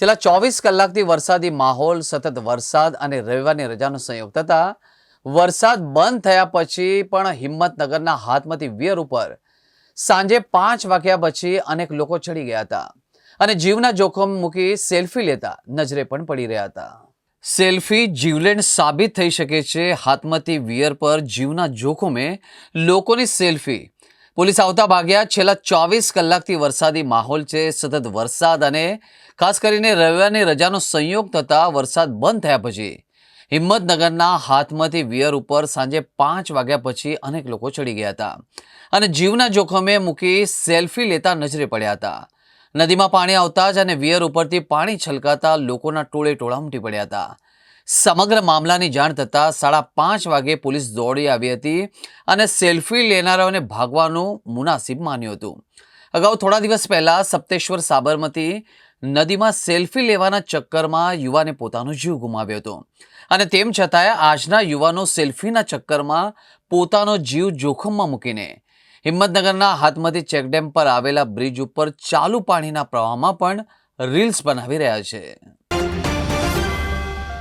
છેલ્લા ચોવીસ કલાકથી વરસાદી માહોલ, સતત વરસાદ અને રવિવારની રજાનો સંયોગ થતા વરસાદ બંધ થયા પછી પણ હિંમતનગરના હાથમતી વિયર ઉપર સાંજે પાંચ વાગ્યા પછી અનેક લોકો ચડી ગયા હતા અને જીવના જોખમ મૂકી સેલ્ફી લેતા નજરે પણ પડી રહ્યા હતા. સેલ્ફી જીવલેણ સાબિત થઈ શકે છે. હાથમતી વિયર પર જીવના જોખમે લોકોની સેલ્ફી પોલીસ આવતા ભાગ્યા છેલ્લા ચોવીસ કલાકથી વરસાદી માહોલ છે, સતત વરસાદ અને ખાસ કરીને રવિવારની રજાનો સંયોગ થતાં વરસાદ બંધ થયા પછી હિંમતનગરના હાથમાંથી વિયર ઉપર સાંજે પાંચ વાગ્યા પછી અનેક લોકો ચડી ગયા હતા અને જીવના જોખમે મૂકી સેલ્ફી લેતા નજરે પડ્યા હતા. નદીમાં પાણી આવતા જ અને વિયર ઉપરથી પાણી છલકાતા લોકોના ટોળે ટોળા ઉમટી પડ્યા હતા. સમગ્ર મામલાની જાણ થતાં સાડા પાંચ વાગે પોલીસ દોડી આવી હતી અને સેલ્ફી લેનારાઓને ભાગવાનું મુનાસિબ માન્યું હતું. અગાઉ થોડા દિવસ પહેલાં સપ્તેશ્વર સાબરમતી નદીમાં સેલ્ફી લેવાના ચક્કરમાં યુવાને પોતાનો જીવ ગુમાવ્યો હતો. અને તેમ છતાંય આજના યુવાનો સેલ્ફીના ચક્કરમાં પોતાનો જીવ જોખમમાં મૂકીને હિંમતનગરના હાથમતી ચેકડેમ પર આવેલા બ્રિજ ઉપર ચાલુ પાણીના પ્રવાહમાં પણ રીલ્સ બનાવી રહ્યા છે.